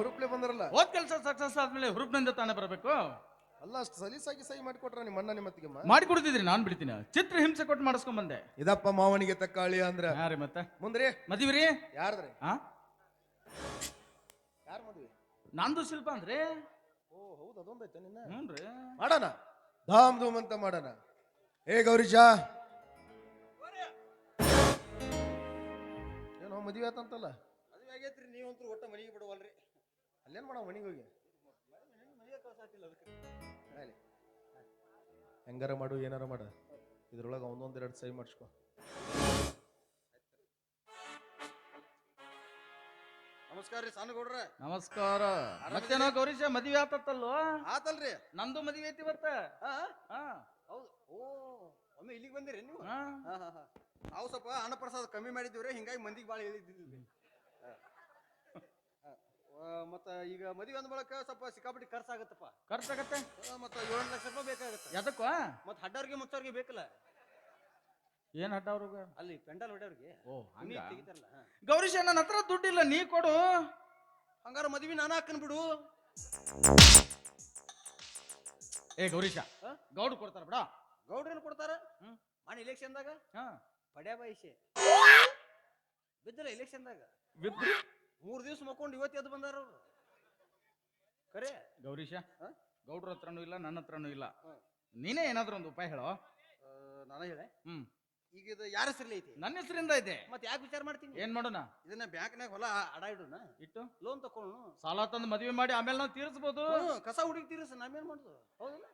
ಹುರುಪ್ಲೆ ಬಂದ್ರಲ್ಲ? ಹೋದ್ ಕೆಲಸ ಸಕ್ಸಸ್ ಆದ್ಮೇಲೆ ಹುರುಪ್ನಿಂದ ತಾನೇ ಬರಬೇಕು? ಅಲ್ಲ ಅಷ್ಟು ಸಲೀಸಾಗಿ ಸಹಿ ಮಾಡಿಕೊಟ್ರ ನಿಮ್ಮ ಅಣ್ಣ ನಿಮ್ಮ ಮತ್ತಿಗೆ ಮಾಡಿ ಕೊಡ್ತಿದ್ರಿ ನಾನ್ ಬಿಡ್ತೀನಿ. ಚಿತ್ರ ಹಿಂಸೆ ಕೊಟ್ಟು ಮಾಡಿಸ್ಕೊಂಡ್ ಬಂದೆ. ಇದಪ್ಪ ಮಾವನಿಗೆ ತಕ್ಕಾಳಿ ಅಂದ್ರೆ. ಹಾ ರೀ ಮತ್ತೆ. ಮುಂದ್ರಿ. ಮದಿವ್ರಿ? ಯಾರ್ದ್ರಿ? ಹಾ? ಯಾರ ಮದುವೆ? ನಂದು ಶಿಲ್ಪ ಅಂದ್ರೆ? ಓ ಹೌದು ಅದೊಂದೈತೆ ನಿನ್ನ. ಹ್ಞೂನ್ರಿ ಮಾಡೋಣ. ಧಾಮ್ ಧೂಮ್ ಅಂತ ಮಾಡೋಣ. ಏ ಗೌರಿಶಾ ಏನೋ ಮದುವೆ ಆತಂತಲ್ಲ? ಮದುವೆ ಆಗೈತ್ರಿ ನೀವಂತೂ ಒಟ್ಟ ಮನೆಗೆ ಬಿಡವಲ್ರಿ. ಅಲ್ಲೇನ್ ಮಾಡೋ ಮನೆಗೆ ಹೋಗಿ. ಹೆಂಗಾರ ಮಾಡು ಏನಾರ ಮಾಡು ಇದ್ರೊಳಗೆ ಒಂದೊಂದೆರಡು ಸಹಿ ಮಾಡಿಸ್ಕೊ. ನಮಸ್ಕಾರ ರೀ ಸಣ್ಣ ಗೌಡ್ರ ನಮಸ್ಕಾರ ಮತ್ತೇನೋ ಗೌರೀಶ ಮದ್ವೆ ಆತತ್ತಲ್ವ ಆತಲ್ರಿ. ನಂದು ಮದ್ವೆ ಐತಿ ಬರ್ತ ಹೌದು. ಓ ಒಮ್ಮೆ ಇಲ್ಲಿಗೆ ಬಂದಿರಿ ನೀವು? ಹಾ. ಹಾ ಹಾ ಹಾ. ನಾವು ಸ್ವಲ್ಪ ಅನ್ನಪ್ರಸಾದ ಕಮ್ಮಿ ಮಾಡಿದ್ದೀವ್ರಿ ಹಿಂಗಾಗಿ ಮಂದಿಗೆ ಭಾಳ ಹೇಳಿದ್ದಿಲ್ಲ ಮತ್ತ ಈಗ ಮದುವೆ ಅಂದ ಬಳಕ ಸ್ವಲ್ಪ ಸಿಕ್ಕಾಪಟ್ಟಿ ಖರ್ಚಾಗತ್ತಪ್ಪ ಖರ್ಚಾಗತ್ತೆ ಆಗತ್ತೆ? ಮತ್ತ ಏಳು ಲಕ್ಷ ರೂಪಾಯಿ ಬೇಕಾಗತ್ತೆ. ಎದಕ್ಕ ಮತ್ತ ಹಡ್ಡವ್ರಿಗೆ ಮುಚ್ಚೋರ್ಗೆ ಬೇಕಲ್ಲ. ಏನ್ ಹಡ್ಡ ಅವ್ರಿಗೆ? ಅಲ್ಲಿ ಪೆಂಡಲ್ ಹೊಡ್ಯವ್ರಿಗೆ. ಓ ಮನಿ ಹಂಗ? ತೆಗಿತಾರಲ್ಲ. ಹಾ. ಗೌರೀಶ ನನ್ನ ಹತ್ರ ದುಡ್ಡಿಲ್ಲ ನೀ ಕೊಡು. ಹಂಗಾರ ಮದ್ವಿ ನಾನು ಹಾಕನ್ ಬಿಡು. ಏ ಗೌರೀಶ ಹಾ? ಗೌಡ್ ಕೊಡ್ತಾರ ಬಿಡ. ಗೌಡ್ರೇನು ಕೊಡ್ತಾರ? ಹ್ಮ್. ಮಾಡಿ ಇಲೆಕ್ಷನ್ದಾಗ ಹಾ. ಪಡ್ಯಾ ಬಯಸೆ ಬಿದ್ದಲ್ಲ ಇಲೆಕ್ಷನ್ದಾಗ ಬಿದ್ರಿ ಮೂರ್ ದಿವ್ಸ ಮಕ್ಕೊಂಡು ಇವತ್ತು ಎದ್ದು ಬಂದಾರ ಅವ್ರು. ಖರೆ ಗೌರೀಶ ಹಾ? ಗೌಡ್ರ ಹತ್ರನೂ ಇಲ್ಲ ನನ್ನ ಹತ್ರನೂ ಇಲ್ಲ. ನೀನೇ ಏನಾದ್ರೂ ಒಂದು ಉಪಾಯ ಹೇಳೋ? ನಾನು ಹೇಳೆ. ಹ್ಮ್. ಈಗ ಇದು ಯಾರ ಹೆಸರಲ್ಲಿ ಐತಿ? ನನ್ನ ಹೆಸರಿಂದ ಐತೆ ಮತ್ತೆ ಯಾಕೆ ವಿಚಾರ ಮಾಡ್ತೀನಿ? ಏನ್ ಮಾಡೋಣ? ಇದನ್ನ ಬ್ಯಾಂಕ್ನಾಗ ಹೊಲ ಅಡ ಇಡೋಣ ಇಟ್ಟು? ಲೋನ್ ತಕೊಳ್ಳೋಣ ಸಾಲ ತಂದು ಮದುವೆ ಮಾಡಿ ಆಮೇಲೆ ನಾವು ತೀರಿಸಬಹುದು ಕಸ ಹುಡುಗಿ ತೀರಿಸ ನಾವೇನ್ ಮಾಡುದು? ಹೌದಲ್ಲ?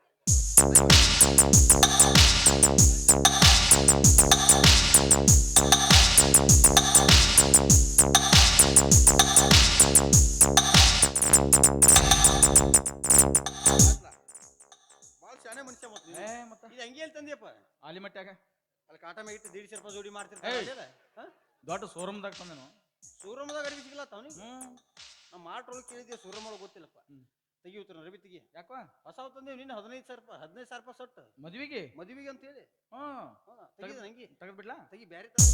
ಶಾನೆ ಮನುಷ್ಯ ಮತ್ತೆ ಏ ಮತ್ತ? ಇದು ಹಂಗೆ ಹೇಳಿ ತಂದಿಯಪ್ಪ? ಆಲಿಮಟ್ಯಾಗ. ಅಲ್ಲಿ ಕಾಟ ಮೇಲೆ ಇಟ್ಟು ರೂಪಾಯಿ ಜೋಡಿ ಏಯ್. ಮಾಡ್ತಿರ್ತಾರೆ ದೊಡ್ಡ ಶೋರೂಮ್ದಾಗ ತಂದೇನು. ಸೂರಮದಾಗ ಅರಿವಿ ಸಿಗಲ್ಲ ತವನಿ ಹ್ಮ್. ನಮ್ಮ ಮಾಟ್ರೊಳಗೆ ಕೇಳಿದ್ದೆ ಸೂರಮೊಳಗೆ ಗೊತ್ತಿಲ್ಲಪ್ಪ? ಹ್ಮ್. ತೆಗಿಯುತ್ತಾರ ರವಿ ತೆಗಿ. ಯಾಕೋ? ಹೊಸ ತಂದೆವು ನಿನ್ನ ಹದಿನೈದು ಸಾವಿರ ರೂಪಾಯಿ ಹದಿನೈದು ಸಾವಿರ ರೂಪಾಯಿ ಸೊಟ್ಟು. ಮದ್ವಿಗೆ? ಮದುವೆಗೆ ಅಂತ ಹೇಳಿ. ಹ್ಮ್. ಹಾ ತೆಗಿದ ನಂಗೆ. ತೆಗೆದ್ ಬಿಡ್ಲಾ ತೆಗಿ ಬ್ಯಾರೆ ತಂದೆ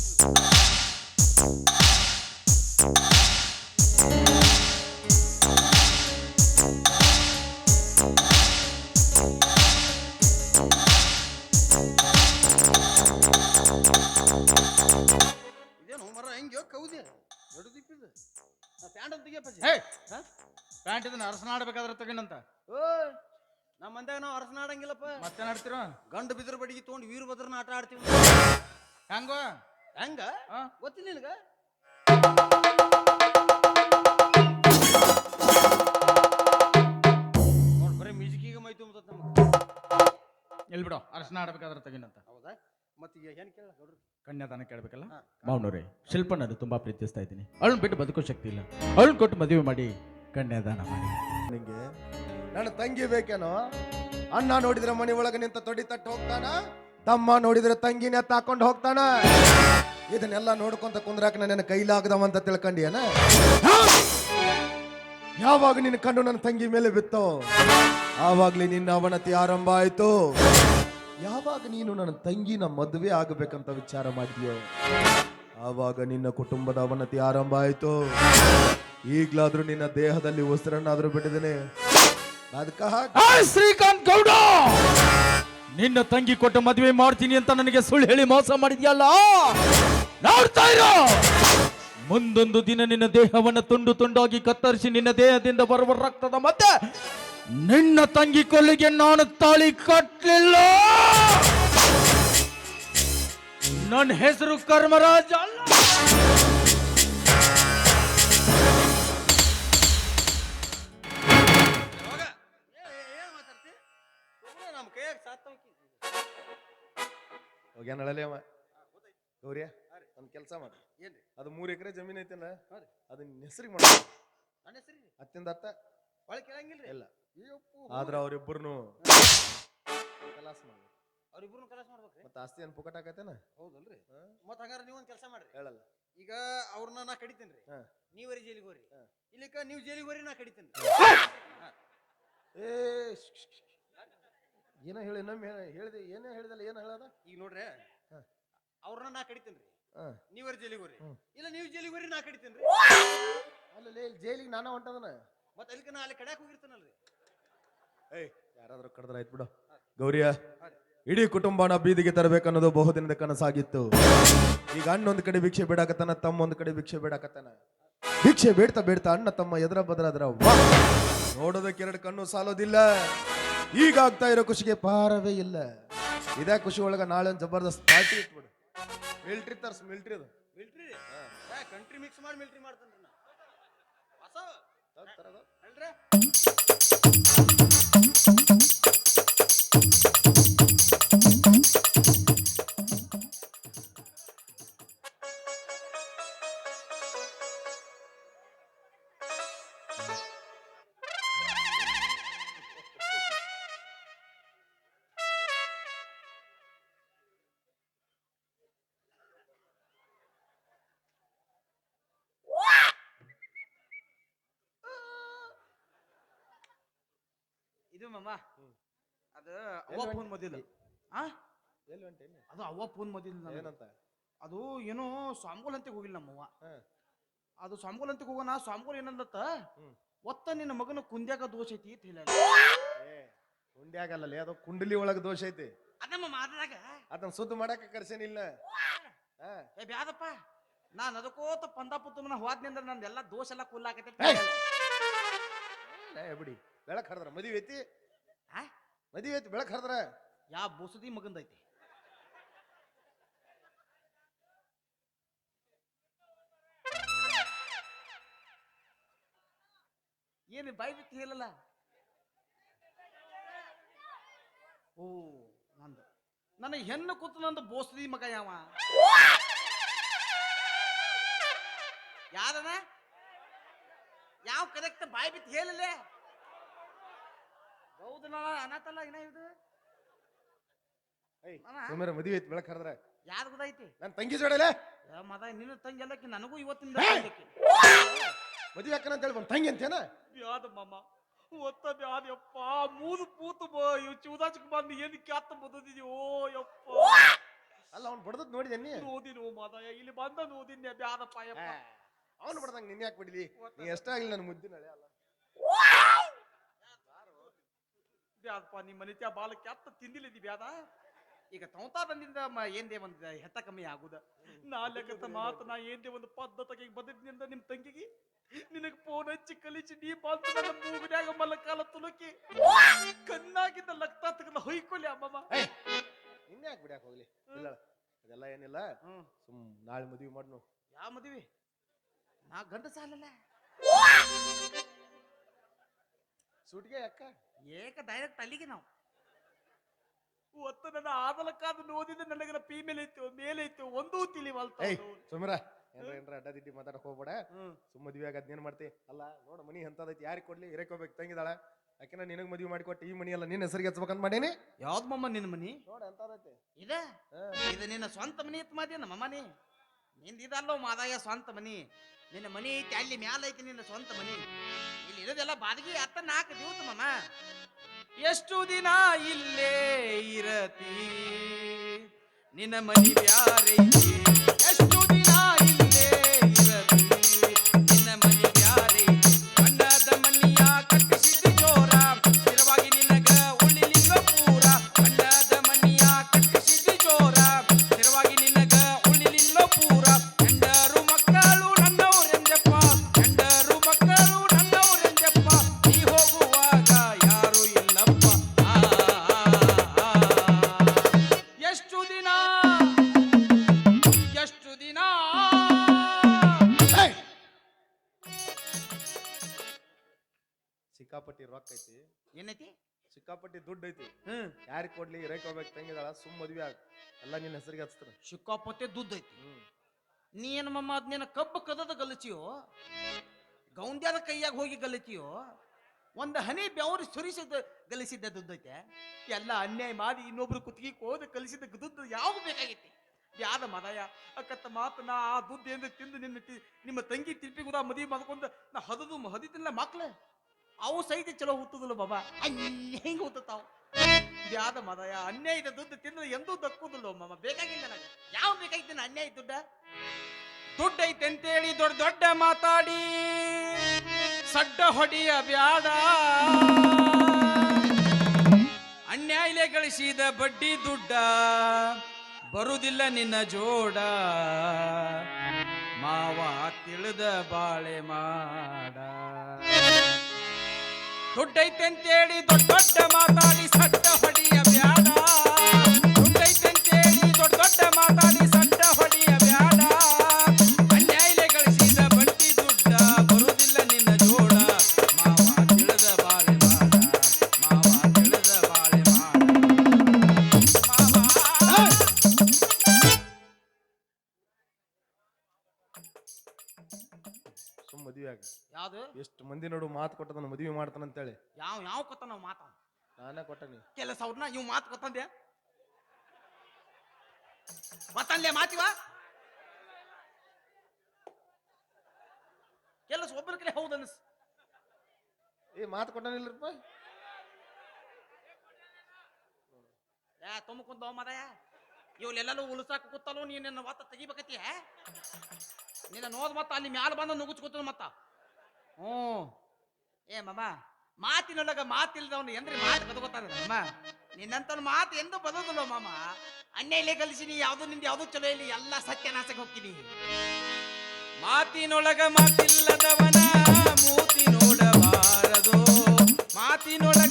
ಪ್ಯಾಂಟ್ ಇದನ್ನ ಅರಸನಾಡ್ಬೇಕಾದ್ರೆ ತಗೊಂಡಂತ ಓಯ್! ನಮ್ಮ ಮಂದ್ಯಾಗ ನಾವು ಅರಸನಾಡಂಗಿಲ್ಲಪ್ಪ ಮತ್ತೆ ನಡ್ತಿರೋ ಗಂಡು ಬಿದ್ರ ಬಡಿಗೆ ತೊಗೊಂಡು ವೀರಭದ್ರನ ಆಟ ಆಡ್ತೀವಿ. ಹೆಂಗೋ? ಹೆಂಗ? ಗೊತ್ತಿಲ್ಲ ನಿನಗ? ನೋಡ್ ಬರೀ ಮ್ಯೂಸಿಕಿಗೆ ಮೈ ತುಂಬತದ ನಮಗೆ. ಎಲ್ ಬಿಡೋ ಅರಸನ ಆಡ್ಬೇಕಾದ್ರೆ ತಗೊಂಡಂತ ಹೌದಾ? ಮತ್ತೆ ಈಗ ಏನು ಕೇಳ ಕನ್ಯಾದಾನ ಕೇಳಬೇಕಲ್ಲ. ಮಾವನವ್ರೆ ಶಿಲ್ಪನನ್ನು ತುಂಬಾ ಪ್ರೀತಿಸ್ತಾ ಇದ್ದೀನಿ. ಅವಳನ್ನ ಬಿಟ್ಟು ಬದುಕೋ ಶಕ್ತಿ ಇಲ್ಲ. ಅವಳನ್ನ ಕೊಟ್ಟು ಮದುವೆ ಮಾಡಿ ಕನ್ಯಾದಾನ ಮಾಡಿ. ನಿಂಗೆ ನನ್ನ ತಂಗಿ ಬೇಕೇನೋ? ಅಣ್ಣ ನೋಡಿದ್ರೆ ಮನೆ ಒಳಗೆ ನಿಂತ ತೊಡಿ ತಟ್ಟು ಹೋಗ್ತಾನ? ತಮ್ಮ ನೋಡಿದ್ರೆ ತಂಗಿನ ತಾಕೊಂಡು ಹೋಗ್ತಾನ? ಇದನ್ನೆಲ್ಲ ನೋಡ್ಕೊಂತ ಕುಂದ್ರಾಕ ನನ್ನ ಕೈಲಾಗದವಂತ ತಿಳ್ಕೊಂಡಿಯನ? ಯಾವಾಗ ನಿನ್ನ ಕಣ್ಣು ನನ್ನ ತಂಗಿ ಮೇಲೆ ಬಿತ್ತೋ? ಆವಾಗ್ಲೇ ನಿನ್ನ ಅವನತಿ ಆರಂಭ ಆಯ್ತು. ಯಾವಾಗ ನೀನು ನನ್ನ ತಂಗಿನ ಮದುವೆ ಆಗಬೇಕಂತ ವಿಚಾರ ಮಾಡಿದ್ಯೋ? ಆವಾಗ ನಿನ್ನ ಕುಟುಂಬದ ಅವನತಿ ಆರಂಭ ಆಯ್ತು. ಈಗ್ಲಾದ್ರೂ ನಿನ್ನ ದೇಹದಲ್ಲಿ ಉಸಿರನ್ನಾದ್ರೂ ಬಿಟ್ಟಿದ್ದೇನೆ. ಅದಕ್ಕ ಶ್ರೀಕಾಂತ್ ಗೌಡ! ನಿನ್ನ ತಂಗಿ ಕೊಟ್ಟು ಮದುವೆ ಮಾಡ್ತೀನಿ ಅಂತ ನನಗೆ ಸುಳ್ಳು ಹೇಳಿ ಮೋಸ ಮಾಡಿದ್ಯಲ್ಲ? ನೋಡ್ತಾ ಇರೋ. ಮುಂದೊಂದು ದಿನ ನಿನ್ನ ದೇಹವನ್ನು ತುಂಡು ತುಂಡಾಗಿ ಕತ್ತರಿಸಿ ನಿನ್ನ ದೇಹದಿಂದ ಬರುವ ರಕ್ತದ ಮತ್ತೆ ನಿನ್ನ ತಂಗಿ ಕೊಲ್ಲಿಗೆ ನಾನು ತಾಳಿ ಕಟ್ಟಲಿಲ್ಲ. ನನ್ನ ಹೆಸರು ಕರ್ಮರಾಜ ಅಲ್ಲ. ಯಾವಾಗ ಏನ್ ಮಾತಾಡ್ತಿ ಸುಮ್ಮನೆ ನಮ್ಮ ಕೈಯಾಗ ಸಾತ್ ಹೋಗ್ಯಾನ ಅಳಲೆ ಅವ. ಗೌರಿಯ. ಒಂದ್ ಕೆಲಸ ಮಾಡಿ. ಏನ್ರಿ? ಅದು ಮೂರ್ ಎಕರೆ ಜಮೀನ್ ಐತಲ್ಲ ಹಾ ರೀ. ಅದನ್ನ ಹೆಸರಿಗೆ ಮಾಡಿ. ನನ್ನ ಹೆಸರಿ ಅತ್ತಿಂದ ಅತ್ತ. ಒಳಗೆ ಕೇಳಂಗಿಲ್ರಿ. ಇಲ್ಲ. ಅಯ್ಯಪ್ಪು ಆದ್ರ ಅವ್ರಿಬ್ಬರ್ನು ಕಲಾಸ್ ಮಾಡಿ. ಅವ್ರಿಬ್ರು ಕೆಲಸ ಮಾಡ್ಬೇಕ್ರಿ. ಮತ್ತೆ ಆಸ್ತಿ ಏನ್ ಪುಕಟ್ ಆಕೈತೇನ? ಹೌದಲ್ರಿ. ಹಾ? ಮತ್ತ ಹಂಗಾರ ನೀವು ಒಂದ್ ಕೆಲಸ ಮಾಡ್ರಿ. ಹೇಳಲ್ಲ. ಈಗ ಅವ್ರನ್ನ ನಾ ಕಡಿತೇನ್ರಿ ಹಾ. ನೀವರಿ ಜೈಲಿಗೆ ಹೋಗ್ರಿ. ಹಾ. ಇಲ್ಲಿಕ ನೀವು ಜೈಲಿಗೆ ಹೋಗ್ರಿ ನಾ ಕಡಿತೇನೆ ಏ ಶ್ಶ್, ಶ್ಶ್, ಶ್ಶ್. ಏನೋ ಹೇಳಿ ನಮ್ಮ ಹೇಳಿದೆ ಏನೇ ಹೇಳಿದಲ್ಲ ಏನು ಹೇಳದ? ಈಗ ನೋಡ್ರಿ ಹಾ. ಅವ್ರನ್ನ ನಾ ಕಡಿತೇನ್ರಿ. ನೀವರಿ ಜೈಲಿಗೆ ಹೋರಿ. ಇಲ್ಲ ನೀವು ಜೈಲಿಗೆ ಹೋರಿ ನಾ ಕಡಿತೇನ್ರಿ ಅಲ್ಲಲ್ಲಿ ಜೈಲಿಗೆ ನಾನ ಹೊಂಟದನ? ಮತ್ತೆ ಅಲ್ಲಿ ನಾ ಅಲ್ಲಿ ಕಡ್ಯಾಕ್ ಹೋಗಿರ್ತಾನಲ್ರಿ. ಏಯ್ ಯಾರಾದ್ರೂ ಕಡ್ದ್ರ ಆಯ್ತು ಬಿಡು. ಗೌರಿಯ ಇಡೀ ಕುಟುಂಬನ ಬೀದಿಗೆ ತರಬೇಕನ್ನೋದು ಬಹುದಿನದ ಕನಸಾಗಿತ್ತು. ಈಗ ಅಣ್ಣ ಒಂದ್ ಕಡೆ ಭಿಕ್ಷೆ ಬೇಡಾಕತ್ತಾನ ತಮ್ಮ ಒಂದ್ ಕಡೆ ಭಿಕ್ಷೆ ಬೇಡಾಕತ್ತಾನ. ಭಿಕ್ಷೆ ಬೇಡ್ತಾ ಬೇಡ್ತಾ ಅಣ್ಣ ತಮ್ಮ ಎದುರ ಬದ್ರಾದ್ರ ಅದರ ನೋಡೋದಕ್ಕೆ ಎರಡು ಕಣ್ಣು ಸಾಲೋದಿಲ್ಲ. ಈಗ ಆಗ್ತಾ ಇರೋ ಖುಷಿಗೆ ಪಾರವೇ ಇಲ್ಲ. ಇದೇ ಖುಷಿ ಒಳಗ ನಾಳೆ ಒಂದು ಜಬರ್ದಸ್ತ್ ಪಾರ್ಟಿ ಇಟ್ಬಿಡು. ಮಿಲ್ಟ್ರಿ ತರ್ಸ್ ಮಿಲ್ಟ್ರಿ ಅದು. ಮಿಲ್ಟ್ರಿ ಕಂಟ್ರಿ ಮಿಕ್ಸ್ ಮಾಡಿ ಮಿಲ್ಟ್ರಿ ಮಾಡ್ತಾನ್ರಿ ನಾ ಹೊಸ ಅಲ್ರಿ ಮಮ್ಮ ಅದು ಅವ್ವ ಫೋನ್ ಮೊದಿಲ್ಲ ಆ? ಎಲ್ಲಿ ಹೊಂಟೇನಿ? ಅದು ಅವ್ವ ಫೋನ್ ಮದಿಲ್ಲ. ಏನಂತ? ಅದು ಏನೋ ಸ್ವಾಮಿಗೋಲ್ ಅಂತ ಹೋಗಿಲ್ಲ ನಮ್ಮವ್ವ. ಅದು ಸ್ವಾಮಿಗೋಲ್ ಅಂತಿಗೆ ಹೋಗೋಣ ಸ್ವಾಮಿಗೋಲ್ ಏನಂದತ್ತ. ಒತ್ತ ನಿನ್ನ ಮಗನ ಕುಂದ್ಯಾಗ ದೋಷ ಐತಿ ಅಂತ ಹೇಳ ಕುಂಡ್ಯಾಗಲ್ಲ ಅದು ಕುಂಡಲಿ ಒಳಗ ದೋಷ ಐತಿ. ಅದಮ್ಮ ಮಾತಾಡಾಗ ಅದನ್ನ ಸುದ್ದು ಮಾಡಾಕ ಕರ್ಸೇನಿಲ್ಲ ಏ ಬ್ಯಾದಪ್ಪ ನಾನು ಅದಕ್ಕೋತ ಪಂದಾಪುತ್ತಮನ ಹೋದ್ನಿಂದ ನಂದೆಲ್ಲ ದೋಷ ಎಲ್ಲ ಕುಲ್ಲಾಕೈತಿ ಬಿಡಿ. ಬೆಳಕ್ ಹರಿದ್ರ ಮದುವೆ ಐತಿ? ಆ? ಮದುವೆ ಐತಿ ಬೆಳಕ್ ಹರಿದ್ರ? ಯಾವ ಬುಸದಿ ಮಗಂದೈತಿ. ಏನು ಬಾಯಿ ಬಿಟ್ಟು ಹೇಳಲ್ಲ? ಓ ನಂದು. ನನ್ನ ಹೆಣ್ಣು ಕೂತು ನಂದು ಬೋಸದಿ ಮಗ ಯಾವ? ಯಾರನ ಯಾವ ಕರೆಕ್ಟ್ ಬಾಯಿ ಬಿಟ್ಟು ಹೇಳಲೇ? ಹೌದು ನಾನು ಅನಾಥಲ್ಲ ಇದು? ಏಯ್ ಮಾಮ. ಸುಮ್ಮನೆ ಮದುವೆ ಐತಿ ಬೆಳಕ್ ಹರಿದ್ರ. ಯಾರು ಗೊತ್ತೈತಿ ನನ್ನ ತಂಗಿ ಜೋಡಲೆ. ಮದ ನಿನ್ನ ತಂಗಿ ಎಲ್ಲಕ್ಕೆ ನನಗೂ ಇವತ್ತಿಂದ. ಮದುವೆ ಅಕ್ಕನ ಅಂತ ಹೇಳಿ ಬಂದ್ ತಂಗಿ ಅಂತೇನ ಯಾದ ಮಾಮ? ಒತ್ತ ಬ್ಯಾದ ಯಪ್ಪ ಮೂದು ಪೂತು ಚೌದಾಚಕ್ ಬಂದು ಏನು ಕ್ಯಾತ ಬದದಿದ್ಯೋ ಯಪ್ಪ. ಅಲ್ಲ ಅವ್ನ್ ಬಡದ ನೋಡಿದೆ ನೀ? ನೋದಿನ ಮಾದ ಇಲ್ಲಿ ಬಂದ ನೋದಿನ್ಯ ಬ್ಯಾದಪ್ಪ ಯಪ್ಪ. ಅವನು ಬಡದಂಗ ನಿನ್ನೆ ಯಾಕೆ ಬಿಡ್ಲಿ ನೀ ಎಷ್ಟಾಗ್ಲಿ ನನ್ನ ಮುದ್ದಿನ ಹಳೆ ಅಲ್ಲ. ಬ್ಯಾದಪ್ಪ ನಿಮ್ಮ ಮನಿತ್ಯ ಬಾಲ ಕ್ಯಾತ ತಿಂದಿಲ್ಲಿದ್ದಿ ಬ್ಯಾದ? ಈಗ ತೌಂತಾ ಬಂದಿಂದ ಏನ್ ಏನ್ದೇ ಒಂದು ಹೆತ್ತ ಕಮ್ಮಿ ಆಗುದ? ನಾ ಲೆಕ್ಕದ ಮಾತು ನಾ ಏನ್ದೇ ಒಂದು ಪದ್ಧತಿಗೆ ಬದಲಿನಿಂದ ನಿಮ್ ತಂಗಿಗೆ? ನಿನಗ್ ಫೋನ್ ಹಚ್ಚಿ ಕಲಿಸಿ ನೀ ಬಂದು ನನ್ನ ಮೂಗನ್ಯಾಗ ಮಲಕಾಲ ತುಲುಕಿ. ಕಣ್ಣಾಗಿದ್ದ ಲಕ್ತ ತಗದ ಹೊಯ್ಕೊಲಿ ಅಮ್ಮಮ್ಮ. ನಿನ್ನ ಯಾಕೆ ಬಿಡ್ಯಾಕ ಹೋಗ್ಲಿ? ಇಲ್ಲ ಅದೆಲ್ಲ ಏನಿಲ್ಲ. ಸುಮ್ ನಾಳೆ ಮದುವೆ ಮಾಡ್ನು ಯಾವ ಮದುವೆ? ನಾ ಗಂಡ ಸಾಲಲ್ಲ ಸೂಟಿಗೆ ಅಕ್ಕ ಏಕ ಡೈರೆಕ್ಟ್ ಅಲ್ಲಿಗೆ ನಾವು. ಒತ್ತ ನನ್ನ ಆದಲಕ್ಕಾದ ನೋದಿದ ನನಗರ ಪಿ ಮೇಲೆ ಐತಿ ಮೇಲೆ ಇತ್ತು ಒಂದೂ ತಿಳಿವಲ್ತ ಏಯ್ ಸುಮ್ರ ಏನ್ರ ಏನ್ರ ಅಡ್ಡ ದಿಡ್ಡಿ ಮಾತಾಡಕ್ ಹೋಗ್ಬೇಡ. ಹ್ಮ್. ಸುಮ್ ಮದ್ವೆ ಆಗದ್ ಏನ್ ಮಾಡ್ತಿ? ಅಲ್ಲ ನೋಡ ಮನಿ ಎಂತದೈತಿ ಯಾರಿಗೆ ಕೊಡ್ಲಿ? ಇರಕೋಬೇಕು ತಂಗಿದಾಳ. ಯಾಕೆನ ನಿನಗ್ ಮದ್ವೆ ಮಾಡಿಕೊಟ್ಟು ಈ ಮನಿ ಅಲ್ಲ ನಿನ್ನ ಹೆಸರಿಗೆ ಹಚ್ಬೇಕಂತ ಮಾಡೇನಿ? ಯಾವ್ದು ಮಮ್ಮ ನಿನ್ನ ಮನಿ? ನೋಡ ಎಂತದೈತಿ? ಇದ? ಇದು ನಿನ್ನ ಸ್ವಂತ ಮನಿ ಇತ್ತು ಮಾದಿ ನಮ್ಮ ಮನಿ ನಿಂದ ಇದಲ್ಲೋ ಮಾದಾಯ ಸ್ವಂತ ಮನಿ. ನಿನ್ನ ಮನಿ ಐತಿ ಅಲ್ಲಿ ಮ್ಯಾಲ ಐತಿ ನಿನ್ನ ಸ್ವಂತ ಮನಿ. ಇಲ್ಲಿ ಇರೋದೆಲ್ಲ ಬಾದಗಿ ಅತ್ತ ನಾಲ್ಕು ದಿವಸ ಮಮ್ಮ ಎಷ್ಟು ದಿನ ಇಲ್ಲೇ ಇರತಿ? ನಿನ್ನ ಮನಿ ಬ್ಯಾರೈತಿ ಸಿಕ್ಕಾಪಟ್ಟಿ ರೊಕ್ಕ ಐತಿ. ಏನೈತಿ? ಸಿಕ್ಕಾಪಟ್ಟಿ ದುಡ್ಡು ಐತಿ. ಹ್ಮ್ ಯಾರಿಗೆ ಕೊಡ್ಲಿ? ಇರಕೋಬೇಕು ತಂಗಿದಾಳ ಸುಮ್ ಮದ್ವೆ ಆಗ. ಎಲ್ಲ ನಿನ್ನ ಹೆಸರಿಗೆ ಹಚ್ತಾರ ಸಿಕ್ಕಾಪಟ್ಟೆ ದುಡ್ಡು ಐತಿ. ಹ್ಮ್. ನೀ ಏನು ಮಮ್ಮ ಅದ್ನೇನ ಕಬ್ಬು ಕದದ ಗಲಚಿಯೋ? ಗೌಂದ್ಯಾದ ಕೈಯಾಗ ಹೋಗಿ ಗಲಚಿಯೋ? ಒಂದ ಹನಿ ಬೆವರು ಸುರಿಸಿದ ಗಲಿಸಿದ್ದ ದುಡ್ಡೈತೆ ಎಲ್ಲ ಅನ್ಯಾಯ ಮಾಡಿ ಇನ್ನೊಬ್ರು ಕುತ್ತಿಗೆ ಹೋದ ಕಲಿಸಿದ ದುಡ್ಡು ಯಾವ ಬೇಕಾಗೈತಿ? ಯಾದ ಮದಯ ಅಕ್ಕತ್ತ ಮಾತು ನಾ ಆ ದುಡ್ಡು ಎಂದು ತಿಂದು ನಿನ್ನ ತಿ- ನಿಮ್ಮ ತಂಗಿ ತಿರ್ಪಿ ಕೂಡ ಮದುವೆ ಮಾಡ್ಕೊಂಡು ನಾ ಹದದು ಹದಿತಿಲ್ಲ ಮಕ್ಳ. ಅವು ಸಹಿತ ಚಲೋ ಹುಟ್ಟುದಿಲ್ಲ ಬಾಬಾ. ಹೆಂಗೆ ಹುತ್ತಾವ್ ಯಾದ ಮದಯ ಅನ್ಯಾಯದ ದುಡ್ಡು ತಿಂದ್ರೆ ಎಂದೂ ದಕ್ಕುದಿಲ್ಲ ಮಾಮ. ಬೇಕಾಗಿಲ್ಲ ನನಗೆ. ಯಾವ ಬೇಕಾಗಿತ್ತು ಅನ್ಯಾಯ ದುಡ್ಡ? ದುಡ್ಡು ಐತೆ ಅಂತೇಳಿ ದೊಡ್ಡ ದೊಡ್ಡ ಮಾತಾಡಿ. ಸಡ್ಡ ಹೊಡಿಯ ಬ್ಯಾಡ. ಅನ್ಯಾಯಲೆ ಗಳಿಸಿದ ಬಡ್ಡಿ ದುಡ್ಡ ಬರುದಿಲ್ಲ ನಿನ್ನ ಜೋಡ. ಮಾವ ತಿಳಿದ ಬಾಳೆ ಮಾಡ. ದುಡ್ಡೈತೆ ಅಂತೇಳಿ ದೊಡ್ಡ ದೊಡ್ಡ ಮಾತಾಡಿ ಸಡ್ಡ ಕೊಟ್ಟದನ್ನ ಮದುವೆ ಮಾಡ್ತಾನಂತೇಳಿ ಯಾವ ಯಾವ ಕೊತ್ತ ನಾವು ಮಾತ? ನಾನೇ ಕೊಟ್ಟನಿ ಕೆಲಸ ಅವ್ರನ್ನ ಇವ್ ಮಾತು ಕೊತ್ತಂದೆ ಮತ್ತಲ್ಲೇ ಮಾತಿವ? ಕೆಲಸ ಒಬ್ಬರ ಕಡೆ ಹೌದು ಅನ್ಸ್. ಏ ಮಾತು ಕೊಟ್ಟನಿಲ್ಲಪ್ಪ ಯಾ ತುಂಬಕೊಂಡ್ ಮದಯ ಇವ್ಲೆಲ್ಲೂ ಉಳಿಸಾಕ ಕೂತಲ್ಲೋ ನೀನ್ ನನ್ನ ಒತ್ತ ತೆಗಿಬೇಕತಿ ನಿನ್ನ ನೋದ್ ಮತ್ತ ಅಲ್ಲಿ ಮ್ಯಾಲ ಬಂದ ನುಗ್ಗುಚ್ಕೊತ ಮತ್ತ. ಹ್ಞೂ ಏ ಮಮ್ಮ ಮಾತಿನೊಳಗ ಮಾತಿಲ್ದವನು ಎಂದ್ರೆ ಮಾತು ಕದ್ಕೋತಾರ ಮಮ್ಮ ನಿನ್ನಂತ ಮಾತು ಎಂದು ಬದುಕಲ್ಲ ಮಾಮ. ಅಣ್ಣೆಲೆ ಕಲಿಸಿನಿ, ಯಾವ್ದು ನಿಂದ ಯಾವ್ದು ಚಲೋ ಇಲ್ಲಿ, ಎಲ್ಲ ಸತ್ಯನಾಶಕ್ಕೆ ಹೋಗ್ತೀನಿ. ಮಾತಿನೊಳಗ ಮಾತಿಲ್ಲದವನ ಮೂತಿ ನೋಡಬಾರದು. ಮಾತಿನೊಳಗ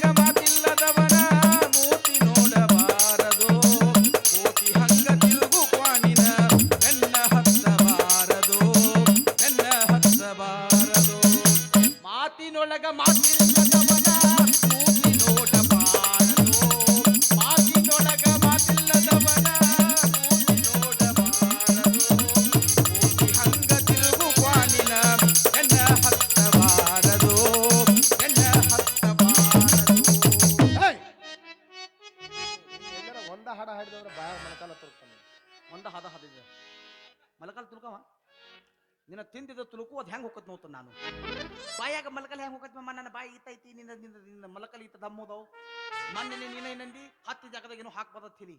ಹತ್ತು ಜಾಗದಾಗ ಏನೋ ತಿಳಿ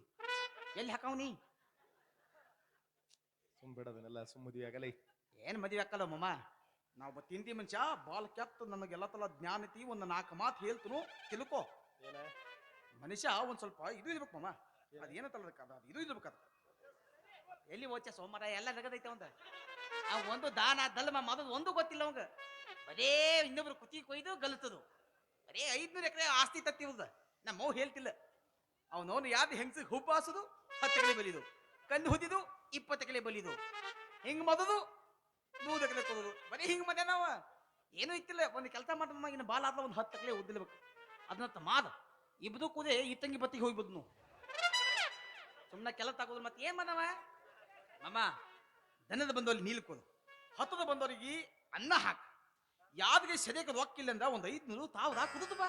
ಎಲ್ಲಿ ಹಾಕವ್ನಿ? ಸುಮ್ ಬಿಡೋದನ್ನೆಲ್ಲ ಸುಮ್ ಮದುವೆ ಆಗಲ್ಲ ಏನ್ ಮದುವೆ ಹಾಕಲ್ಲ ಮಮ್ಮ ನಾವು ತಿಂದಿ ಮನುಷ್ಯ ಬಾಲ್ ಕೆತ್ತ ನನಗೆಲ್ಲ ತಲ ಜ್ಞಾನ ಐತಿ ಒಂದು ನಾಲ್ಕು ಮಾತು ಹೇಳ್ತನು ತಿಳ್ಕೊ. ಮನುಷ್ಯ ಒಂದ್ ಸ್ವಲ್ಪ ಇದು ಇರ್ಬೇಕು ಮಮ್ಮ ಅದೇನತ್ತಲ್ಲ ಅದಕ್ಕೆ? ಅದು ಇದು ಇರ್ಬೇಕು ಅದು ಎಲ್ಲಿ ಓಚ ಸೋಮವಾರ? ಎಲ್ಲ ನಗದೈತೆ ಒಂದ ಆ ಒಂದು ದಾನ ದಲ್ಮ ಮಾಡೋದು ಒಂದು ಗೊತ್ತಿಲ್ಲ ಅವಂಗ. ಬರೇ ಇನ್ನೊಬ್ರು ಕುತಿ ಕೊಯ್ದು ಗಲತದು ಬರೇ ಐದ್ನೂರು ಎಕರೆ ಆಸ್ತಿ ತತ್ತಿವದ ನಮ್ಮ ಹೇಳ್ತಿಲ್ಲ. ಅವನವನು ಯಾವ್ದು ಹೆಂಗಸಿಗೆ ಹುಬ್ಬಾಸುದು ಹತ್ತು ಕಲೆ ಬಲಿದು. ಕಣ್ಣು ಹುದಿದು, ಇಪ್ಪತ್ತು ಕಲೆ ಬಲಿದು. ಹಿಂಗ್ ಮದದು, ನೂರು ಕಲೆ ಕೊಡೋದು. ಬರೀ ಹಿಂಗ್ ಮದ ನಾವ ಏನೂ ಇತ್ತಿಲ್ಲ. ಒಂದು ಕೆಲಸ ಮಾಡಿದ ಇನ್ನು ಬಾಲ ಆದ್ಲ ಒಂದು ಹತ್ತು ಕಲೆ ಉದ್ದಿಲ್ಬೇಕು ಅದನ್ನ ಮಾದ. ಇಬ್ದು ಕೂದೆ ಇತ್ತಂಗಿ ಬತ್ತಿಗೆ ಹೋಗ್ಬೋದು ನಾವು ಸುಮ್ಮನೆ ಕೆಲ ತಗೋದು ಮತ್ತೆ ಏನ್ ಮನವ ಮಮ್ಮ ದನದ ನೀಲ್ ಕೊಡು. ಹತ್ತದ ಬಂದವರಿಗೆ ಅನ್ನ ಹಾಕ. ಯಾವ್ದಿಗೆ ಸರಿಯಾಗಿ ರೊಕ್ಕಿಲ್ಲ ಅಂದ್ರೆ ಒಂದು ಐದ್ನೂರು ತಾವ್ದ ಕುದುದು ಬಾ.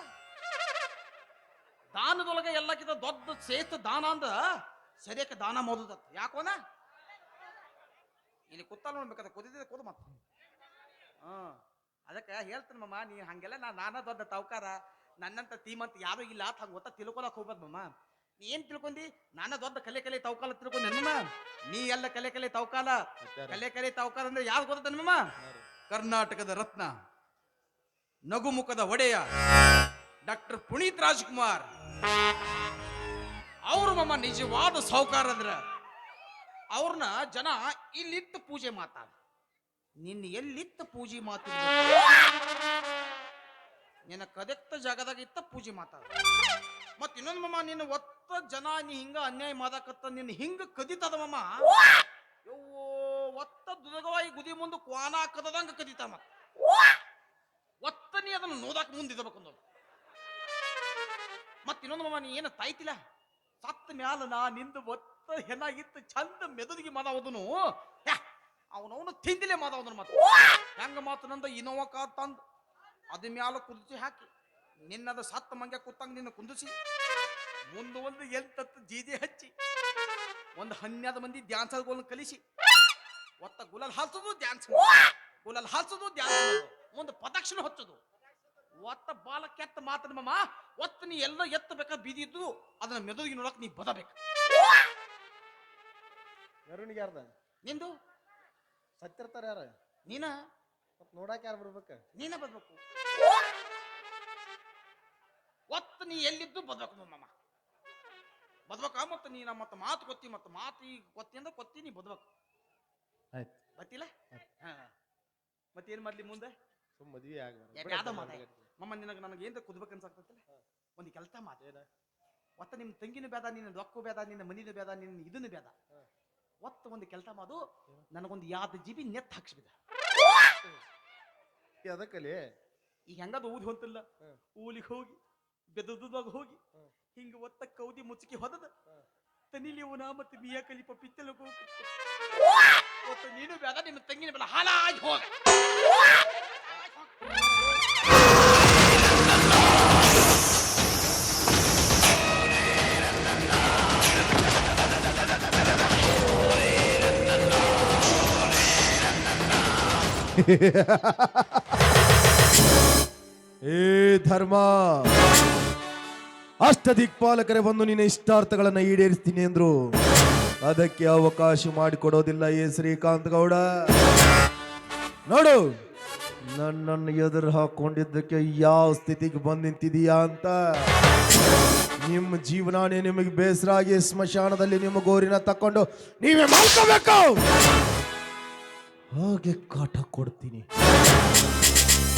ದಾನದೊಳಗೆ ಎಲ್ಲಕ್ಕಿಂತ ದೊಡ್ಡ ಶ್ರೇಷ್ಠ ದಾನ ಅಂದ ಸರಿಯಾಕ ದಾನ ಮಾಡೋದತ್ತ. ಯಾಕೋನ? ಇಲ್ಲಿ ಕುತ್ತಲ್ಲ ನೋಡ್ಬೇಕಾದ್ರೆ ಕುದಿದ ಕುದು ಮತ್ತ ಹ್ಮ್ ಅದಕ್ಕೆ ಹೇಳ್ತೀನಿ ಮಮ್ಮ ನೀ ಹಂಗೆಲ್ಲ ನಾ ನಾನ ದೊಡ್ಡ ತವಕಾರ ನನ್ನಂತ ತೀಮಂತ ಯಾರು ಇಲ್ಲ ಅಂತ ಹಂಗೆ ಗೊತ್ತ? ತಿಳ್ಕೊಳಕ್ ಹೋಗ್ಬಾರ್ದು ಮಮ್ಮ ನೀ ಏನ್ ತಿಳ್ಕೊಂಡಿ? ನಾನ ದೊಡ್ಡ ಕಲೆ ಕಲೆ ತವಕಾಲ ತಿಳ್ಕೊಂಡೆ ನಮ್ಮ ನೀ ಎಲ್ಲ ಕಲೆ ಕಲೆ ತವಕಾಲ ಕಲೆ ಕಲೆ ತವಕಾಲ ಅಂದ್ರೆ ಯಾವ್ದು ಗೊತ್ತ ನಮ್ಮ ಕರ್ನಾಟಕದ ರತ್ನ ನಗುಮುಖದ ಒಡೆಯ ಡಾಕ್ಟರ್ ಪುನೀತ್ ರಾಜ್ಕುಮಾರ್. ಅವರು ಮಮ್ಮ ನಿಜವಾದ ಸಾಹುಕಾರ ಅಂದ್ರೆ ಅವ್ರನ್ನ ಜನ ಇಲ್ಲಿತ್ತು ಪೂಜೆ ಮಾತಾಡ ನಿನ್ನ ಎಲ್ಲಿತ್ತ ಪೂಜೆ ಮಾತು ನಿನ್ನ ಕದೆಕ್ತ ಜಾಗದಾಗ ಇತ್ತ ಪೂಜೆ ಮಾತಾಡ ಮತ್ ಇನ್ನೊಂದು ಮಮ್ಮ, ನಿನ್ನ ಒತ್ತ ಜನ ನೀ ಹಿಂಗ ಅನ್ಯಾಯ ಮಾಡಾಕತ್ತ, ನಿನ್ನ ಹಿಂಗ ಕದಿತದ ಮಮ್ಮ. ಯವ್ವೋ, ಒತ್ತ ದುರ್ಗವಾಗಿ ಗುದಿ ಮುಂದೆ ಕ್ವಾನ ಕದದಂಗ ಕದಿತ ಒತ್ತ ನೀ ಅದನ್ನ ನೋದಾಕ ಮುಂದಿದಬೇಕು ಅನ್ನೋದು ಮತ್ ಇನ್ನೊಂದು ಮಮ್ಮ ನೀ ಏನು ತಾಯ್ತಿಲ್ಲ? ಸತ್ತ ಮ್ಯಾಲ ನಾ ನಿಂದು ಒತ್ತ ಹೆನಾಗಿತ್ತು ಚಂದ ಮೆದುದಿಗೆ ಮಾತಾವದನು ಅವನವನು ತಿಂದಿಲೆ ಮಾತಾವದನು ಮತ್ತೆ. ಹೆಂಗ ಮಾತು ನಂದ? ಇನೋವಕ ತಂದು ಅದ ಮ್ಯಾಲ ಕುದಿಸಿ ಹಾಕಿ. ನಿನ್ನದ ಸತ್ತ ಮಂಗ ಕೂತಂಗ ನಿನ್ನ ಕುಂದಿಸಿ. ಮುಂದೆ ಒಂದು ಎಂಟತ್ತು ಜೀಜಿ ಹಚ್ಚಿ. ಒಂದು ಹನ್ನೆರಡು ಮಂದಿ ಧ್ಯಾನ್ಸ ಕಲಿಸಿ. ಒತ್ತ ಗುಲಾಲ್ ಹಾಸುದು ಡ್ಯಾನ್ಸ್. ಗುಲಾಲ್ ಹಾಸುದು ಡ್ಯಾನ್ಸ್ ಮುಂದೆ ಪ್ರದಕ್ಷಿಣ ಹಚ್ಚೋದು. ಒತ್ತ ಬಾಲ ಕೆತ್ತ ಮಾತನ ಒತ್ತ ನೀ ಎಲ್ಲ ಎತ್ತಬೇಕ? ಬೀದಿದ್ದು ಅದನ್ನ ಮೆದುಳಿಗೆ ನೋಡಕ್ ನೀ ಬದಬೇಕು. ಮೆರವಣಿಗೆ ಯಾರ್ದ? ನಿಂದು? ಸತ್ತಿರ್ತಾರ ಯಾರ? ನೀನ? ಮತ್ ನೋಡಾಕ ಯಾರು ಬರ್ಬೇಕ? ನೀನ ಬದಬೇಕು ಒತ್ತ ನೀ ಎಲ್ಲಿದ್ದು ಬದಬೇಕು ಮಮ್ಮ ಬದಬೇಕ ಮತ್ತ ನೀ ನಮ್ಮ ಮತ್ತ ಮಾತು ಕೊತ್ತಿ ಮತ್ತ ಮಾತು ಈಗ ಕೊತ್ತಿ ಅಂದ್ರೆ ಕೊತ್ತಿ ನೀ ಬದಬೇಕು. ಆಯ್ತು. ಗೊತ್ತಿಲ್ಲ? ಹಾ. ಮತ್ತೇನ್ ಮಾಡ್ಲಿ ಮುಂದೆ? ಸುಮ್ ಮದ್ವಿ ಆಗ್ಬಾರ್ದು. ಮಮ್ಮ ನಿನಗೆ ನನಗೆ ಏನ್ ಕುದ್ಬೇಕು ಅನ್ಸಾಕ್ತೈತಲ್ಲ? ಒಂದು ಕೆಲಸ ಮಾತು ಒತ್ತ ನಿಮ್ಮ ತಂಗಿನ ಬೇಡ ನಿನ್ನ ರೊಕ್ಕ ಬೇಡ ನಿನ್ನ ಮನಿನ ಬೇಡ ನಿನ್ನ ಇದನ್ನ ಬೇಡ ಒತ್ತ ಒಂದು ಕೆಲಸ ಮಾಡು. ನನಗೊಂದು ಯಾವ್ದು ಜಿಬಿ ನೆತ್ ಹಾಕ್ಸ್ಬಿದ ಅದಕ್ಕಲ್ಲಿ? ಈಗ ಹೆಂಗದ ಊದಿ ಹೊಂತಿಲ್ಲ. ಊಲಿಗೆ ಹೋಗಿ ಬೆದದಾಗ ಹೋಗಿ ಹಿಂಗ ಒತ್ತ ಕೌದಿ ಮುಚ್ಚಿ ಹೊದದ. ತನಿಲಿ ಮತ್ತೆ ಬಿಯ ಕಲಿಪ ಪಿತ್ತಲ ಒತ್ತ ನೀನು ಬೇಡ ನಿನ್ನ ತಂಗಿನ ಬೇಡ ಹಾಲಾಗಿ ಹೋಗ. ಏ ಧರ್ಮ. ಅಷ್ಟ ದಿಕ್ಪಾಲಕರೇ ಬಂದು ನಿನ್ನ ಇಷ್ಟಾರ್ಥಗಳನ್ನ ಈಡೇರಿಸ್ತೀನಿ ಅಂದ್ರು. ಅದಕ್ಕೆ ಅವಕಾಶ ಮಾಡಿಕೊಡೋದಿಲ್ಲ ಏ ಶ್ರೀಕಾಂತ್ ಗೌಡ. ನೋಡು, ನನ್ನನ್ನು ಎದುರು ಹಾಕೊಂಡಿದ್ದಕ್ಕೆ ಯಾವ ಸ್ಥಿತಿಗೆ ಬಂದ್ ನಿಂತಿದೀಯಾ ಅಂತ. ನಿಮ್ಮ ಜೀವನಾನೇ ನಿಮಗೆ ಬೇಸರಾಗಿ ಸ್ಮಶಾನದಲ್ಲಿ ನಿಮ್ಮ ಗೋರಿನ ತಕೊಂಡು ನೀವೇ ಮಾಡ್ಕೋಬೇಕು ಹಾಗೆ ಕಾಟ ಕೊಡ್ತೀನಿ.